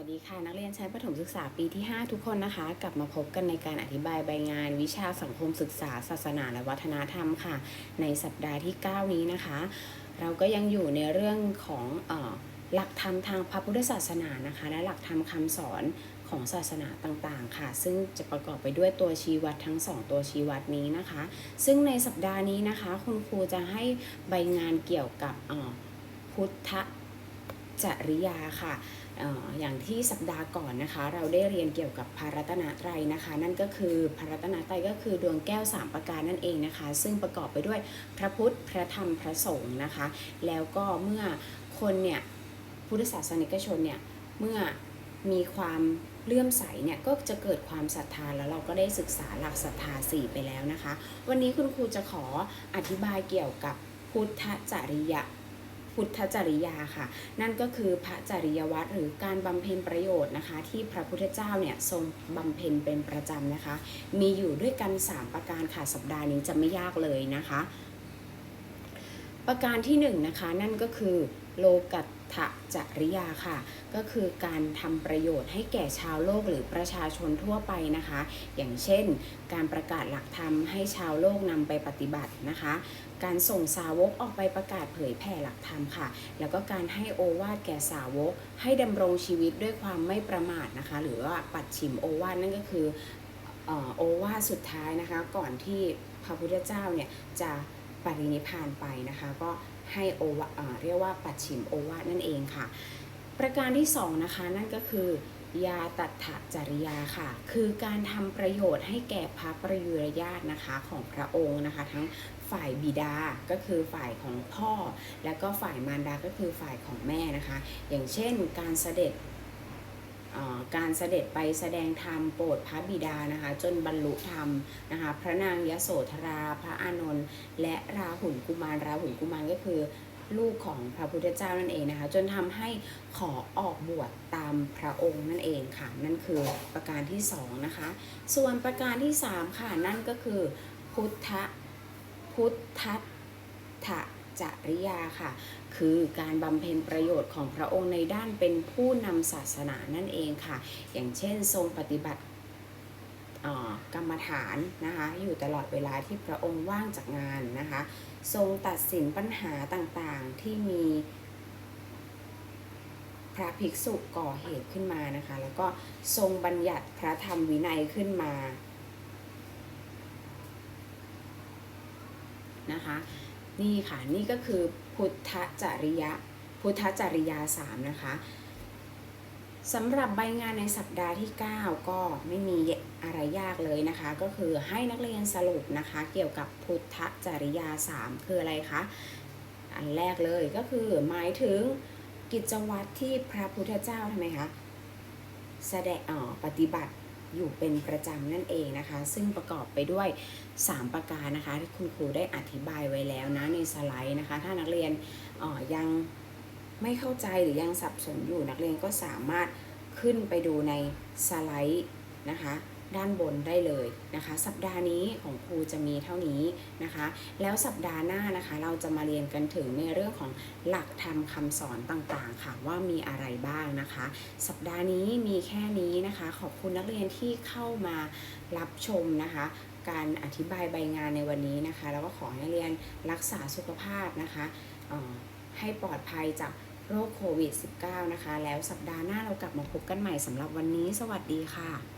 วัสดีค่ะ นักเรียนชั้นประถมศึกษาปีที่ 5 ทุกคนนะคะ กลับมาพบกันในการอธิบายใบงาน วิชาสังคมศึกษา ศาสนาและวัฒนธรรมค่ะ ในสัปดาห์ที่ 9 นี้นะคะ เราก็ยังอยู่ในเรื่องของออหลักธรรมทางพระพุทธศาสนานะคะ และหลักธรรมคำสอนของศาสนาต่างๆ ค่ะ ซึ่งจะประกอบไปด้วยตัวชี้วัดทั้ง 2 ตัวชี้วัดนี้นะคะ ซึ่งในสัปดาห์นี้นะคะ คุณครูจะให้ใบงานเกี่ยวกับพุทธ จริยาค่ะอย่างที่สัปดาห์ก่อนนะคะ เราได้เรียนเกี่ยวกับพระรัตนตรนะคะ นั่นก็คือพระรัตนตรก็คือดวงแก้ว 3 ประการนั่นเองนะคะ ซึ่งประกอบไปด้วยพระพุทธพระธรรมพระสงฆ์นะคะ แล้วก็เมื่อคนเนี่ยพุทธศาสนิกชนเนี่ยเมื่อมีความเลื่อมใสเนี่ยก็จะเกิดความศรัทธาแล้วเราก็ได้ศึกษาหลักศรัทธาสี่ไปแล้วนะคะ วันนี้คุณครูจะขออธิบายเกี่ยวกับพุทธจริยะ พุทธจริยาค่ะ นั่นก็คือพระจริยวัตรหรือการบำเพ็ญประโยชน์นะคะ ที่พระพุทธเจ้าเนี่ยทรงบำเพ็ญเป็นประจำนะคะ มีอยู่ด้วยกัน 3 ประการค่ะสัปดาห์นี้จะไม่ยากเลยนะคะ ประการที่1นงนะคะนั่นก็คือโลกัต ถจริยาค่ะ ก็คือการทำประโยชน์ให้แก่ชาวโลกหรือประชาชนทั่วไปนะคะ อย่างเช่น การประกาศหลักธรรมให้ชาวโลกนำไปปฏิบัตินะคะ การส่งสาวกออกไปประกาศเผยแผ่หลักธรรมค่ะ แล้วก็การให้โอวาทแก่สาวก ให้ดำรงชีวิตด้วยความไม่ประมาทนะคะ หรือว่าปัดฉิมโอวาทนั่นก็คือออโอวาทสุดท้ายนะคะ ก่อนที่พระพุทธเจ้าเนี่ยจะ ปรินิพานไปนะคะ ก็ให้โอวาเรียกว่าปัดฉิมโอวาทนั่นเองค่ะ ประการที่สองนะคะนั่นก็คือยาตัถจริยาค่ะ คือการทำประโยชน์ให้แก่พระประยุรญาตินะคะของพระองค์นะคะ ทั้งฝ่ายบิดาก็คือฝ่ายของพ่อ แล้วก็ฝ่ายมารดาก็คือฝ่ายของแม่นะคะ อย่างเช่นการเสด็จ การเสด็จไปแสดงธรรมโปรดพระบิดานะคะจนบรรลุธรรมนะคะพระนางยโสธราพระอานนท์และราหุลกุมารราหุลกุมารก็คือลูกของพระพุทธเจ้านั่นเองนะคะ จนทำให้ขอออกบวชตามพระองค์นั่นเองค่ะ นั่นคือประการที่สองนะคะ ส่วนประการที่สามค่ะนั่นก็คือพุทธพุทธท จริยาค่ะ คือการบำเพ็ญประโยชน์ของพระองค์ในด้านเป็นผู้นำศาสนานั่นเองค่ะ อย่างเช่นทรงปฏิบัติกรรมฐานนะคะอยู่ตลอดเวลาที่พระองค์ว่างจากงานนะคะทรงตัดสินปัญหาต่างๆที่มีพระภิกษุก่อเหตุขึ้นมานะคะ แล้วก็ทรงบัญญัติพระธรรมวินัยขึ้นมานะคะ นี่ค่ะนี่ก็คือพุทธจริยะ พุทธจริยาสามนะคะสำหรับใบงานในสัปดาห์ที่ 9 ก็ไม่มีอะไรยากเลยนะคะ ก็คือให้นักเรียนสรุปนะคะ เกี่ยวกับพุทธจริยา 3 คืออะไรคะอันแรกเลยก็คือหมายถึงกิจวัตรที่พระพุทธเจ้าทำไมคะแสดงอ๋อปฏิบัติ อยู่เป็นประจำนั่นเองนะคะ ซึ่งประกอบไปด้วย 3 ประการนะคะ ที่คุณครูได้อธิบายไว้แล้วนะในสไลด์นะคะ ถ้านักเรียนออยังไม่เข้าใจหรือยังสับสนอยู่นักเรียนก็สามารถขึ้นไปดูในสไลด์ นะคะ ด้านบนได้เลยนะคะ สัปดาห์นี้ของครูจะมีเท่านี้นะคะ แล้วสัปดาห์หน้านะคะ เราจะมาเรียนกันถึงในเรื่องของหลักธรรมคำสอนต่างๆ ค่ะว่ามีอะไรบ้างนะคะ สัปดาห์นี้มีแค่นี้นะคะ ขอบคุณนักเรียนที่เข้ามารับชมนะคะการอธิบายใบงานในวันนี้นะคะ แล้วก็ขอให้นักเรียนรักษาสุขภาพนะคะออให้ปลอดภัยจากโรคโควิด -19 นะคะ แล้วสัปดาห์หน้าเรากลับมาพบกันใหม่สำหรับวันนี้ สวัสดีค่ะ